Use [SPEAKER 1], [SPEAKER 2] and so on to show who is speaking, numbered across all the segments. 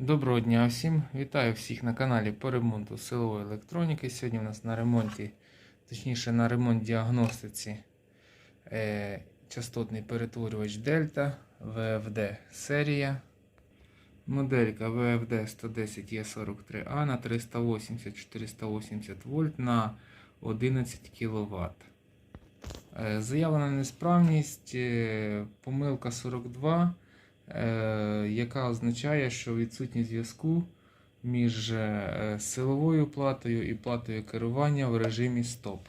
[SPEAKER 1] Доброго дня всім! Вітаю всіх на каналі по ремонту силової електроніки. Сьогодні у нас на ремонті, точніше на ремонт діагностиці е, частотний перетворювач Delta VFD серія. Моделька VFD 110 E43A на 380-480 вольт на 11 кВт. Е, Заявлена несправність, е, помилка 42 е, яка означає, що відсутній зв'язку між е, силовою платою і платою керування в режимі стоп.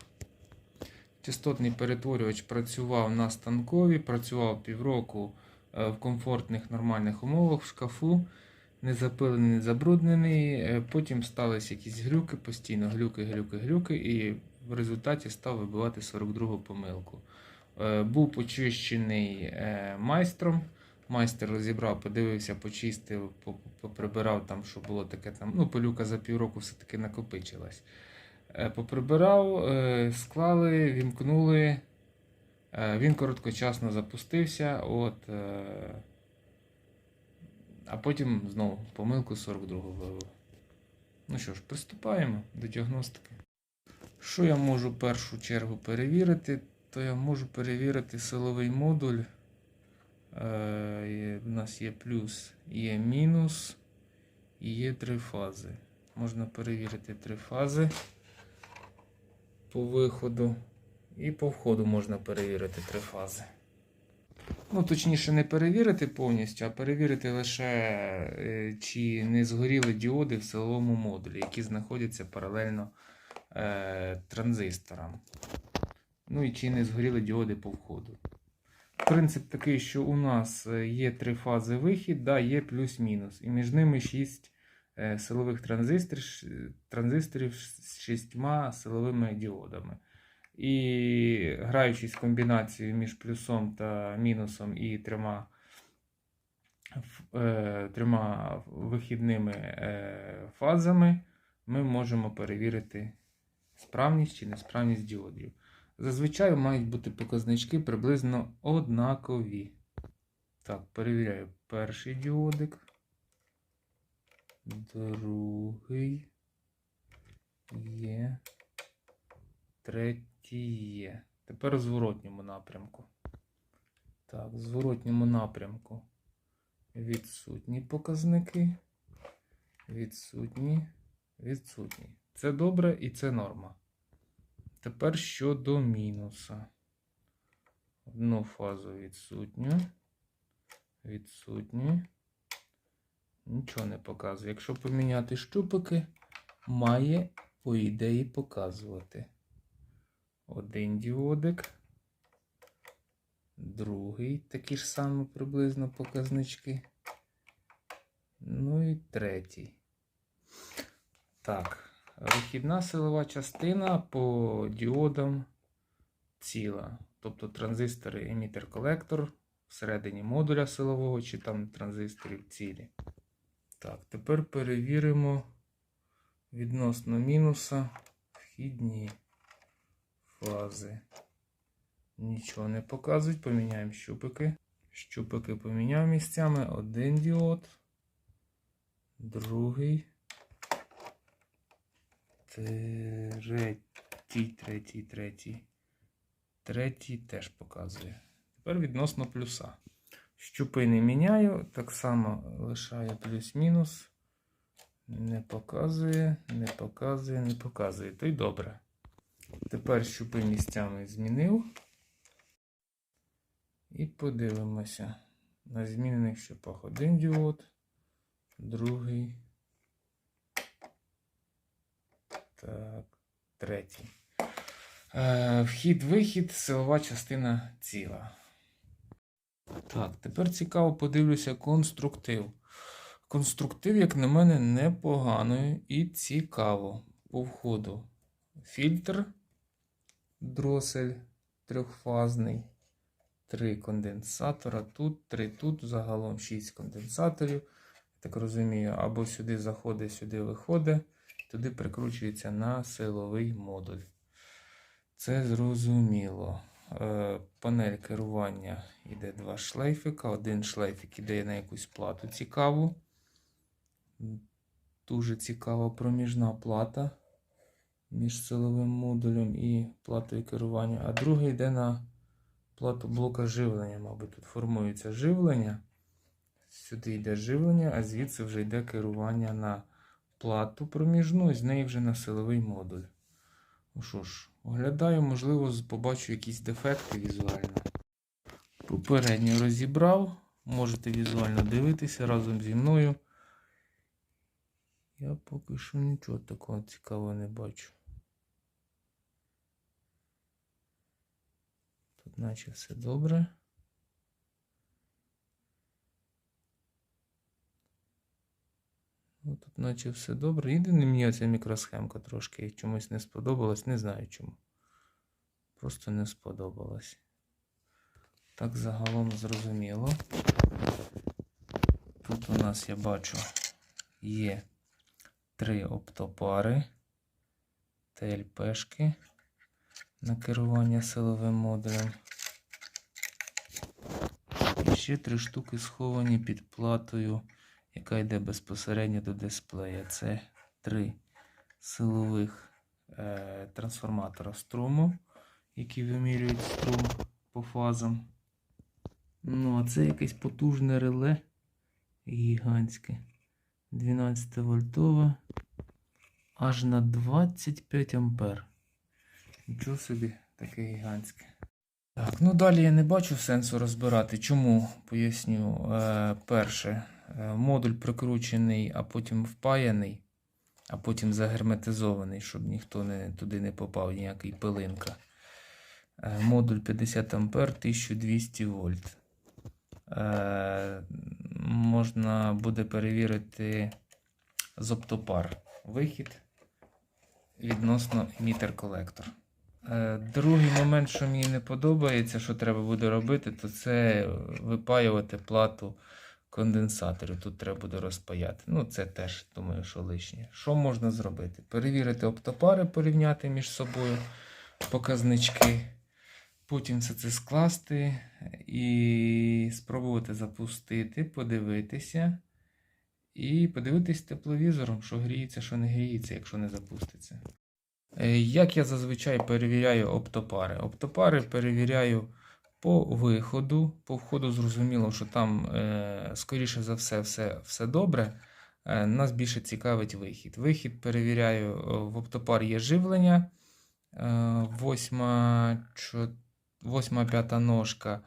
[SPEAKER 1] Частотний перетворювач працював на станкові, працював півроку е, в комфортних нормальних умовах в шкафу, не запилений, не забруднений. Е, Потім сталися якісь глюки, постійно глюки, глюки, глюки, і в результаті став вибивати 42 помилку. Е, Був почищений е, майстром. Майстер розібрав, подивився, почистив, поприбирав там, що було таке там. Ну, пилюка за півроку все-таки накопичилась. Е, Поприбирав, е, склали, вімкнули. Е, Він короткочасно запустився. От, а потім знову помилку 42 вивів. Ну що ж, приступаємо до діагностики. Що я можу в першу чергу перевірити? То я можу перевірити силовий модуль. Е, У нас є плюс, є мінус і є три фази. Можна перевірити три фази по виходу. І по входу можна перевірити три фази. Ну, точніше, не перевірити повністю, а перевірити лише, е, чи не згоріли діоди в силовому модулі, які знаходяться паралельно е, транзисторам. Ну і чи не згоріли діоди по входу. Принцип такий, що у нас е, є три фази вихід, да, є плюс-мінус. І між ними 6 силових транзисторів, транзисторів з шістьма силовими діодами. І граючись в комбінацію між плюсом та мінусом і трьома, е, трьома вихідними е, фазами, ми можемо перевірити справність чи несправність діодів. Зазвичай мають бути показнички приблизно однакові. Так, перевіряю перший діодик. Другий є. Третій є. Тепер у зворотньому напрямку. Так, в зворотньому напрямку відсутні показники. Відсутні, відсутні. Це добре і це норма. Тепер щодо мінуса. Одну фазу відсутню. Відсутні. Нічого не показує. Якщо поміняти щупики, має, по ідеї, показувати. Один діодик. Другий такі ж самі приблизно показнички. Ну і третій. Так. Вихідна силова частина по діодам ціла. Тобто транзистори емітер-колектор всередині модуля силового чи там транзисторів цілі. Так, тепер перевіримо відносно мінуса вхідні фази. Нічого не показують. Поміняємо щупики. Щупики поміняв місцями. Один діод, другий. Третій, третій, третій. Третій теж показує. Тепер відносно плюса. Щупи не міняю, так само лишаю плюс-мінус. Не показує, не показує, не показує. То й добре. Тепер щупи місцями змінив. І подивимося. На змінених щупах один діод, другий. Так, третій. Е, Вхід-вихід, силова частина ціла. Так, тепер цікаво подивлюся конструктив. Конструктив, як на мене, непоганий і цікаво. По входу. Фільтр, дросель трьохфазний. Три конденсатора тут, три тут, загалом 6 конденсаторів. Так розумію, або сюди заходить, сюди виходить, туди прикручується на силовий модуль. Це зрозуміло. Е, Панель керування йде два шлейфика. Один шлейфик іде на якусь плату цікаву. Дуже цікава проміжна плата між силовим модулем і платою керування. А другий йде на плату блока живлення. Мабуть, тут формується живлення. Сюди йде живлення, а звідси вже йде керування на плату проміжну, і з неї вже на силовий модуль. Ну що ж, оглядаю, можливо, побачу якісь дефекти візуально. Попередньо розібрав. Можете візуально дивитися разом зі мною. Я поки що нічого такого цікавого не бачу. Тут наче все добре. Ну, тут наче все добре. Єдине мені ця мікросхемка трошки чомусь не сподобалась, не знаю чому. Просто не сподобалась. Так загалом зрозуміло. Тут у нас я бачу є три оптопари, ТЛПшки на керування силовим модулем. І ще три штуки сховані під платою, яка йде безпосередньо до дисплея. Це три силових е, трансформатора струму, які вимірюють струм по фазам. Ну, а це якесь потужне реле гігантське. 12 вольтове. Аж на 25 ампер. Нічого собі таке гігантське. Так, ну далі я не бачу сенсу розбирати. Чому? Поясню. Е, перше, модуль прикручений, а потім впаяний, а потім загерметизований, щоб ніхто не, туди не попав, ніякий пилинка. Е, модуль 50 ампер, 1200 вольт. Е, можна буде перевірити з оптопар вихід відносно емітер-колектор. Е, Другий момент, що мені не подобається, що треба буде робити, то це випаювати плату конденсаторів. Тут треба буде розпаяти. Ну, це теж, думаю, що лишнє. Що можна зробити? Перевірити оптопари, порівняти між собою показнички. Потім все це скласти і спробувати запустити, подивитися. І подивитись тепловізором, що гріється, що не гріється, якщо не запуститься. Е, Як я зазвичай перевіряю оптопари? Оптопари перевіряю по виходу. По входу зрозуміло, що там, е, скоріше за все, все, все добре. Е, Нас більше цікавить вихід. Вихід перевіряю, е, в оптопар є живлення. Е, Восьма, чо- восьма п'ята ножка.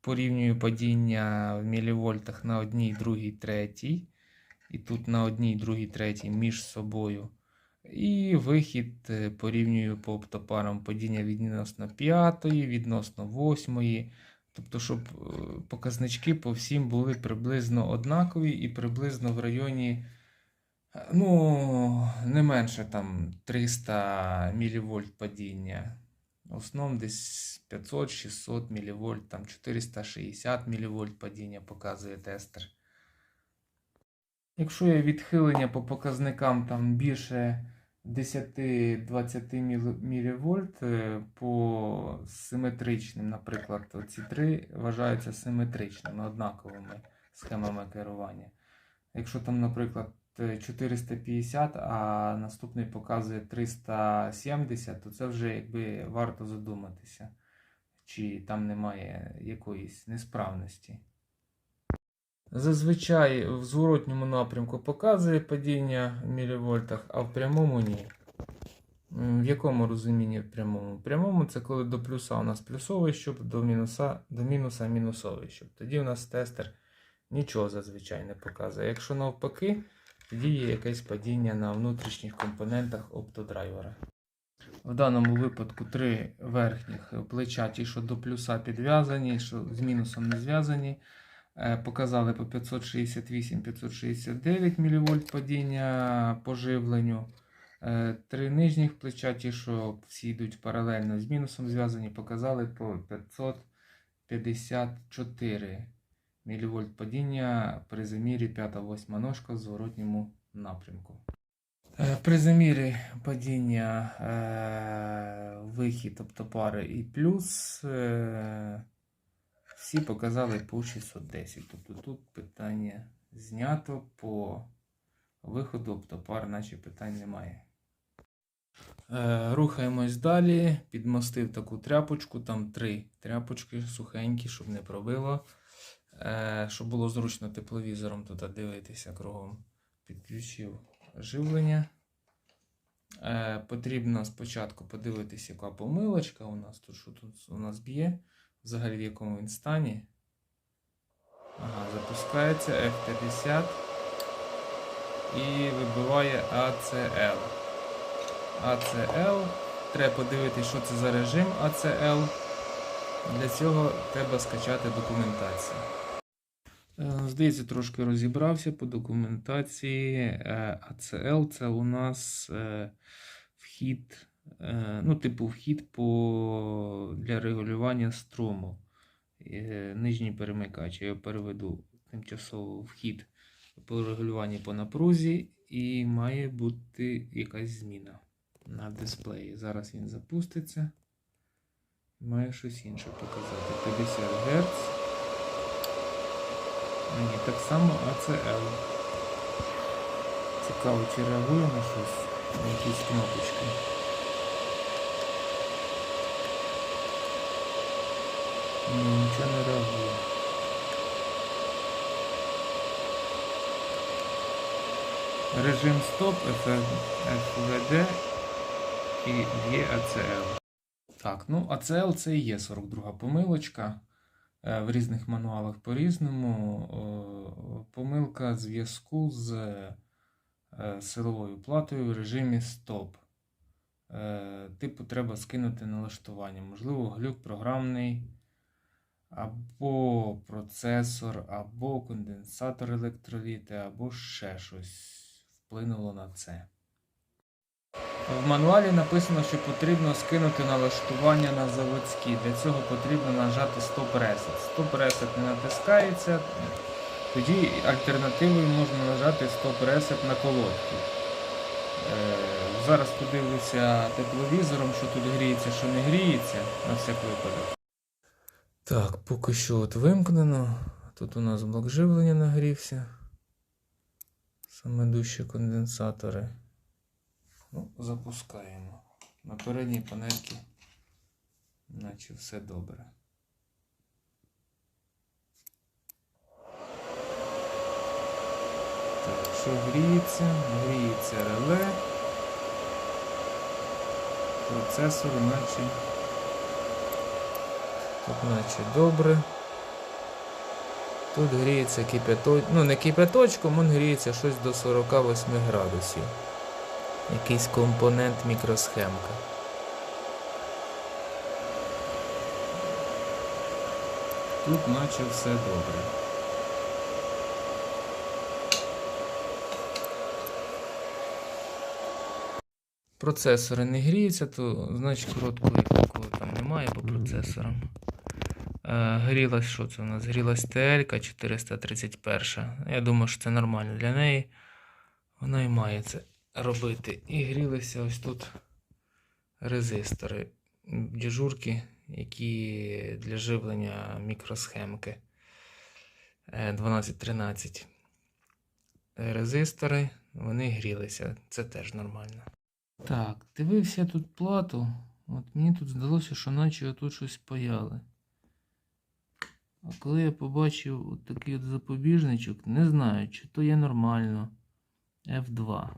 [SPEAKER 1] Порівнюю падіння в мілівольтах на одній, другій, третій. І тут на одній, другій, третій між собою. І вихід е, порівнюю по оптопарам падіння відносно 5, відносно 8. Тобто, щоб е, показнички по всім були приблизно однакові і приблизно в районі, е, ну, не менше там 300 мВ падіння. В основному десь 500-600 мВ, там 460 мВ падіння показує тестер. Якщо є відхилення по показникам там більше 10-20 мВ по симетричним, наприклад, ці три вважаються симетричними, однаковими схемами керування. Якщо там, наприклад, 450, а наступний показує 370, то це вже якби варто задуматися, чи там немає якоїсь несправності. Зазвичай в зворотньому напрямку показує падіння в мілівольтах, а в прямому ні. В якому розумінні в прямому? В прямому це коли до плюса у нас плюсовий щуп, до мінуса, до мінуса мінусовий щуп. Тоді у нас тестер нічого зазвичай не показує. Якщо навпаки, тоді є якесь падіння на внутрішніх компонентах оптодрайвера. В даному випадку три верхніх плеча, ті, що до плюса підв'язані, що з мінусом не зв'язані. Е, Показали по 568-569 мВ падіння по живленню. Е, Три нижніх плеча, ті, що всі йдуть паралельно з мінусом зв'язані, показали по 554 мВ падіння при замірі 5-8 ножка в зворотньому напрямку. Е, При замірі падіння вихід, тобто пари і плюс, всі показали по 610. Тобто тут питання знято по виходу оптопар, наче питань немає. Е, рухаємось далі. Підмостив таку тряпочку, там три тряпочки сухенькі, щоб не пробило. Е, щоб було зручно тепловізором тут дивитися кругом. Підключив живлення. Е, потрібно спочатку подивитися, яка помилочка у нас тут, що тут у нас б'є, взагалі в якому він стані. Ага, запускається F50 і вибиває ACL. ACL. Треба подивитися, що це за режим ACL. Для цього треба скачати документацію. Е, Здається, трошки розібрався по документації. Е, ACL це у нас е, вхід, е, ну, типу, вхід по, для регулювання струму. Е, Нижній перемикач. Я переведу тимчасово вхід по регулюванні по напрузі, і має бути якась зміна на дисплеї. Зараз він запуститься. Має щось інше показати. 50 Гц. А ні, так само ACL. Цікаво, чи реагує на щось, на якісь кнопочки. Нічого не реагує. Режим стоп, FVD і є ACL. Так, ну ACL це і є 42 помилочка. Е, В різних мануалах по-різному. Помилка зв'язку з е, силовою платою в режимі стоп. Е, Типу, треба скинути налаштування. Можливо, глюк програмний, або процесор, або конденсатор електроліти, або ще щось вплинуло на це. В мануалі написано, що потрібно скинути налаштування на заводські. Для цього потрібно нажати Stop Reset. Stop Reset не натискається. Тоді альтернативою можна нажати Stop Reset на колодку. Е, Зараз подивлюся тепловізором, що тут гріється, що не гріється, на всяк випадок. Так, поки що от вимкнено. Тут у нас блок живлення нагрівся. Саме дужчі конденсатори. Ну, запускаємо. На передній панельці, наче все добре. Так, що гріється? Гріється реле. Процесор, наче. Тут наче добре. Тут гріється кипяточком. Ну, не кипяточком, він гріється щось до 48 градусів якийсь компонент мікросхемка. Тут наче все добре. Процесори не гріються, то значить короткого такого там немає по процесорам. Е, Грілась, що це у нас? Грілась TL 431. Я думаю, що це нормально для неї. Вона і має це робити. І грілися ось тут резистори, дежурки, які для живлення мікросхемки Е, 12-13. Резистори, вони грілися. Це теж нормально. Так, дивився тут плату. От мені тут здалося, що наче тут щось паяли. А коли я побачив от такий от запобіжничок, не знаю, чи то є нормально. F2.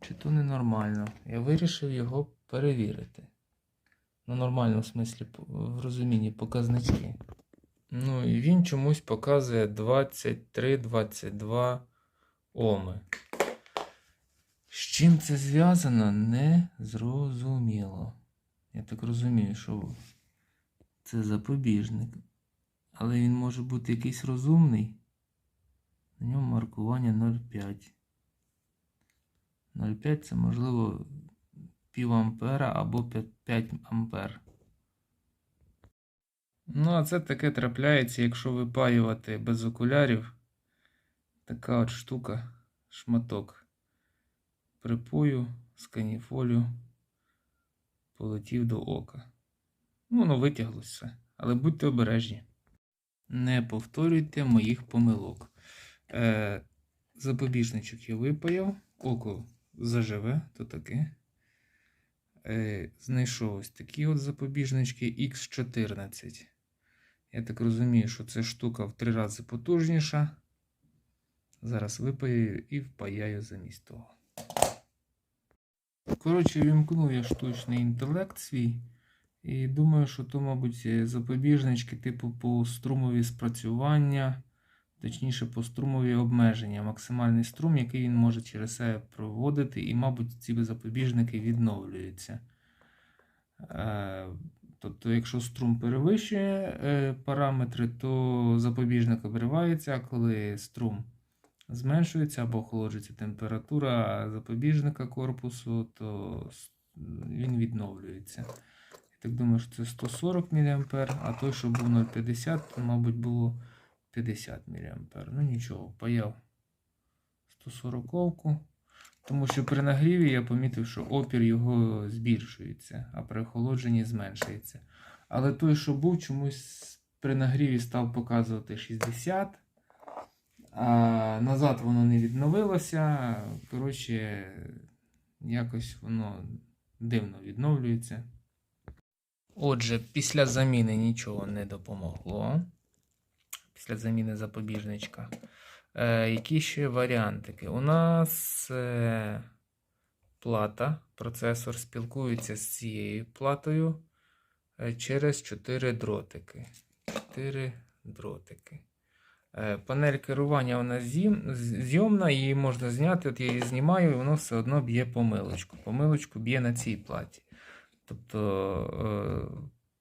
[SPEAKER 1] Чи то ненормально. Я вирішив його перевірити. Ну, нормально, в смислі, в розумінні показнички. Ну, і він чомусь показує 23-22 Оми. З чим це зв'язано, не зрозуміло. Я так розумію, що це запобіжник. Але він може бути якийсь розумний. На ньому маркування 0,5. 0,5 це можливо пів ампера або 5 5 ампер. Ну, а це таке трапляється, якщо випаювати без окулярів. Така от штука, шматок припою з каніфолю полетів до ока. Ну, воно витяглося. Але будьте обережні. Не повторюйте моїх помилок. Е, запобіжничок я випаяв. Око заживе, то таке. Е, знайшов ось такі от запобіжнички X14. Я так розумію, що це штука в три рази потужніша. Зараз випаю і впаяю замість того. Коротше, вімкнув я штучний інтелект свій. І думаю, що то, мабуть, е, запобіжнички типу по струмові спрацювання, точніше по струмові обмеження, максимальний струм, який він може через себе проводити, і, мабуть, ці запобіжники відновлюються. Е, Тобто, якщо струм перевищує е, параметри, то запобіжник обривається, а коли струм зменшується або охолоджується температура запобіжника корпусу, то він відновлюється. Я так думаю, що це 140 мА, а той, що був 0,50, то, мабуть, було 50 мА. Ну нічого, паяв 140-ку. Тому що при нагріві я помітив, що опір його збільшується, а при охолодженні зменшується. Але той, що був, чомусь при нагріві став показувати 60, а назад воно не відновилося. Коротше, якось воно дивно відновлюється. Отже, після заміни нічого не допомогло. Після заміни запобіжничка. Е, які ще варіантики? У нас е, плата, процесор спілкується з цією платою е, через 4 дротики. 4 дротики. Е, панель керування з'їм- з- зйомна, її можна зняти. От я її знімаю, і воно все одно б'є помилочку. Помилочку б'є на цій платі. Тобто е,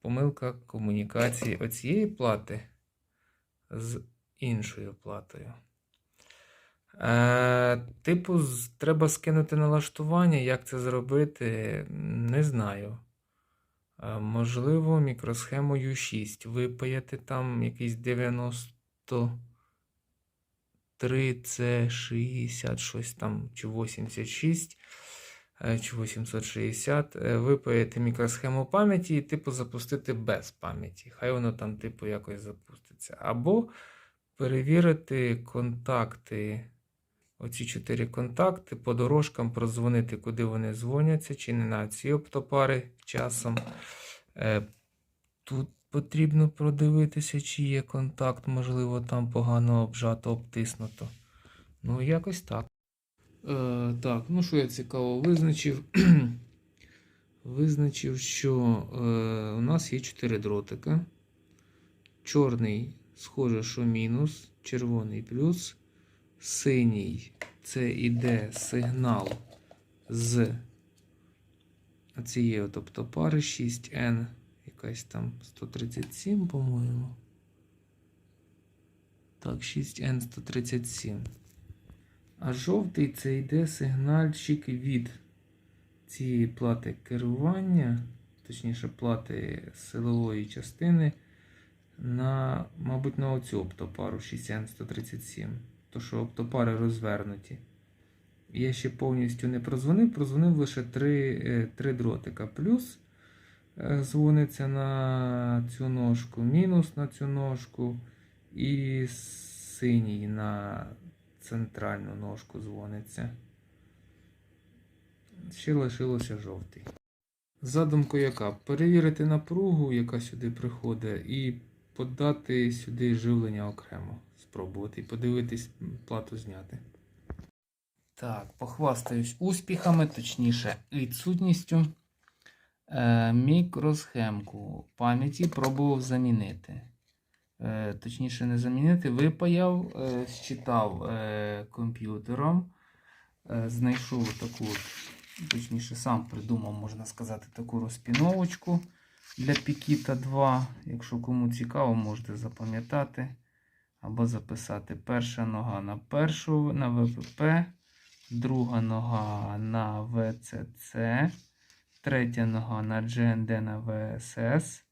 [SPEAKER 1] помилка комунікації оцієї плати з іншою платою. Е, типу, треба скинути налаштування. Як це зробити, не знаю. Е, можливо, мікросхему U6 випаяти там якийсь 93 c 60 щось там, чи 86, е, чи 860. е, Випаяти мікросхему пам'яті і, типу, запустити без пам'яті. Хай воно там, типу, якось запуститься. Або перевірити контакти. Оці чотири контакти по дорожкам прозвонити, куди вони дзвоняться, чи не на ці оптопари часом. Е, тут потрібно продивитися, чи є контакт, можливо, там погано обжато, обтиснуто. Ну, якось так. Е, так, ну що я цікаво визначив? Визначив, що е, у нас є 4 дротика. Чорний, схоже, що мінус, червоний плюс синій це іде сигнал з цієї от оптопари 6N, якась там 137, по-моєму. Так, 6N 137. А жовтий це йде сигнальчик від цієї плати керування, точніше, плати силової частини на, мабуть, на оцю оптопару 6N137. То, що оптопари розвернуті. Я ще повністю не прозвонив, прозвонив лише три, е, три дротика. Плюс е, дзвониться на цю ножку, мінус на цю ножку, і синій на центральну ножку дзвониться. Ще лишилося жовтий. Задумка яка? Перевірити напругу, яка сюди приходить, і подати сюди живлення окремо. Спробувати і подивитись, плату зняти. Так, похвастаюсь успіхами, точніше, відсутністю. Е, мікросхемку пам'яті пробував замінити. Е, точніше, не замінити, випаяв, е, считав е, комп'ютером, знайшов таку, точніше, сам придумав, можна сказати, таку розпіновочку для Pikita 2. Якщо кому цікаво, можете запам'ятати або записати. Перша нога на першу на ВПП, друга нога на ВЦЦ, третя нога на GND на ВСС.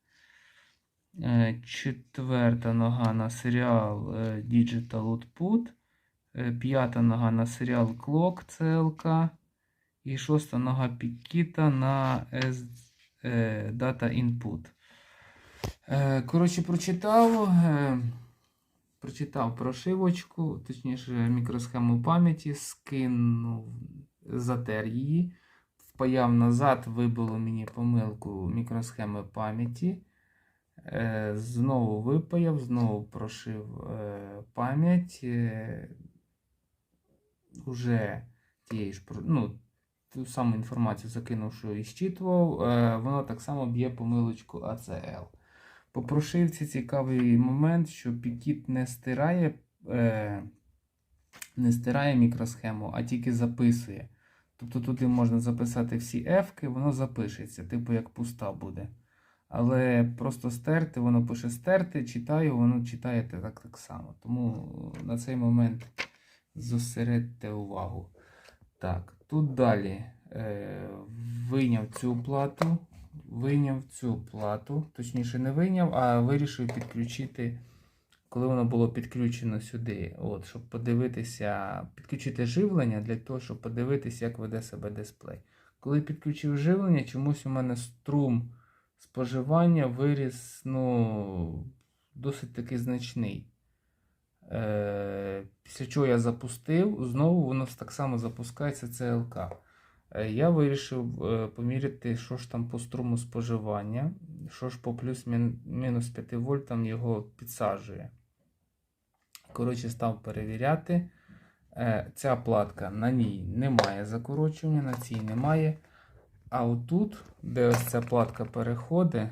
[SPEAKER 1] Е, Четверта нога на серіал е, Digital Output. Е, П'ята нога на серіал Clock CLK. І шоста нога Pikita на Data Input. Коротше, прочитав. прочитав прошивочку, точніше, мікросхему пам'яті, скинув, затер її, впаяв назад, вибило мені помилку мікросхеми пам'яті. Е, Знову випаяв, знову прошив е, пам'ять. е, Уже тієї ж, ну, ту саму інформацію закинув, що і щитував, воно так само б'є помилочку ACL. По прошивці цікавий момент, що Pikit не стирає, не стирає мікросхему, а тільки записує. Тобто туди можна записати всі F, воно запишеться, типу як пуста буде. Але просто стерти, воно пише стерти, читаю, воно читає так, так само. Тому на цей момент зосередьте увагу. Так, тут далі е, вийняв цю плату, вийняв цю плату, точніше не вийняв, а вирішив підключити, коли воно було підключено сюди, от, щоб подивитися, підключити живлення для того, щоб подивитися, як веде себе дисплей. Коли підключив живлення, чомусь у мене струм споживання виріс ну, досить таки значний. Е, Після чого я запустив, знову воно так само запускається ЦЛК. Е, Я вирішив е, поміряти, що ж там по струму споживання, що ж по плюс-мінус 5 вольтам його підсаджує. Коротше, став перевіряти. Е, Ця платка на ній немає закорочування, на цій немає. А отут, де ось ця платка переходить,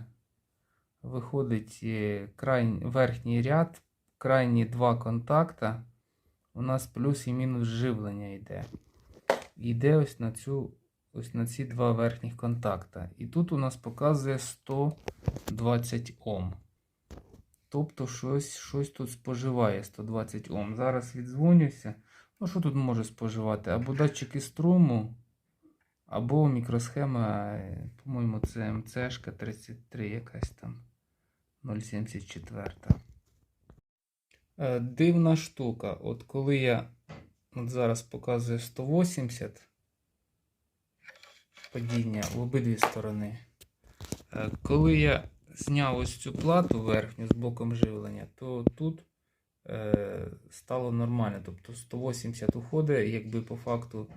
[SPEAKER 1] виходить е, край, верхній ряд, крайні два контакта. У нас плюс і мінус живлення йде. Йде ось на цю, ось на ці два верхніх контакта. І тут у нас показує 120 Ом. Тобто щось, щось тут споживає 120 Ом. Зараз віддзвонюся. Ну, що тут може споживати? Або датчики струму, або мікросхема, е, по-моєму, це МЦшка 33, якась там 074. Е, Дивна штука. От коли я от зараз показую 180 падіння в обидві сторони. Е, Коли я зняв ось цю плату верхню з блоком живлення, то тут стало нормально. Тобто 180 уходить, якби по факту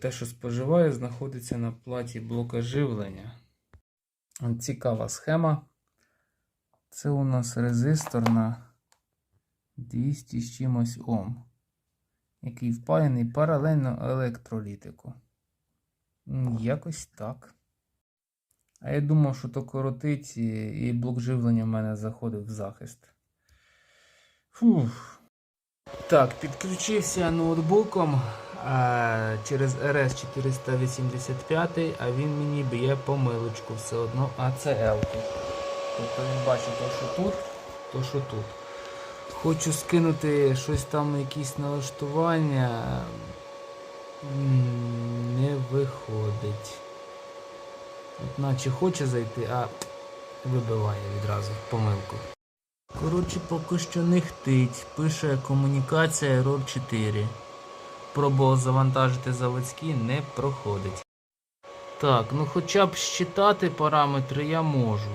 [SPEAKER 1] те, що споживає, знаходиться на платі блока живлення. Цікава схема. Це у нас резистор на 200 з чимось Ом, який впаяний паралельно електролітику. Якось так. А я думав, що то коротить і, блок живлення в мене заходив в захист. Фух. Так, підключився ноутбуком через RS485, а він мені б'є помилочку все одно ACL. Тобто він бачить то, що тут, то, що тут. Хочу скинути щось там, якісь налаштування. Не виходить. От наче хоче зайти, а вибиває відразу помилку. Коротше, поки що не хтить. Пише комунікація Error 4. Пробував завантажити заводські, не проходить. Так, ну хоча б считати параметри я можу.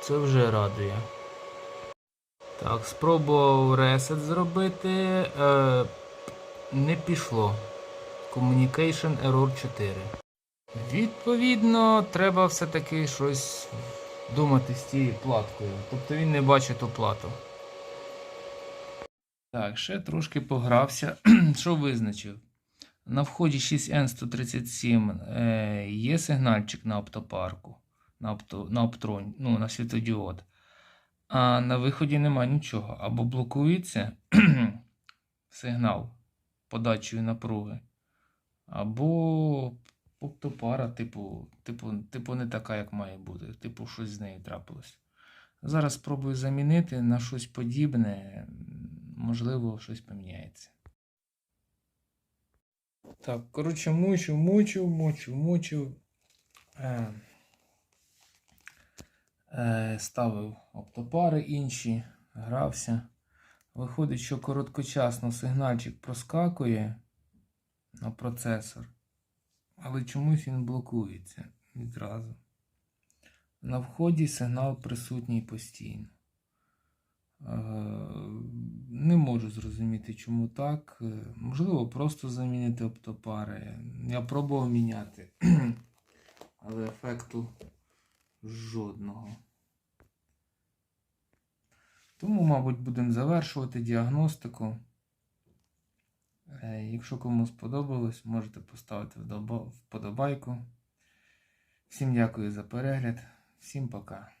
[SPEAKER 1] Це вже радує. Так, спробував ресет зробити. Е, не пішло. Communication Error 4. Відповідно, треба все-таки щось думати з цією платкою. Тобто він не бачить ту плату. Так, ще трошки погрався. Що визначив? На вході 6N137 е, є сигнальчик на оптопарку, на, опто, на оптрон, ну, на світодіод. А на виході немає нічого. Або блокується сигнал подачею напруги, або оптопара, типу, типу, типу, не така, як має бути. Типу, щось з нею трапилось. Зараз спробую замінити на щось подібне. Можливо, щось поміняється. Так, коротше, мучу, мучу, мучу, мучу. Е, е, ставив оптопари інші, грався. Виходить, що короткочасно сигнальчик проскакує на процесор, але чомусь він блокується відразу. На вході сигнал присутній постійно. Е, Не можу зрозуміти, чому так. Е, Можливо, просто замінити оптопари. Я пробував міняти, але ефекту жодного. Тому, мабуть, будемо завершувати діагностику. Е, Якщо кому сподобалось, можете поставити вподобайку. Всім дякую за перегляд. Всім пока.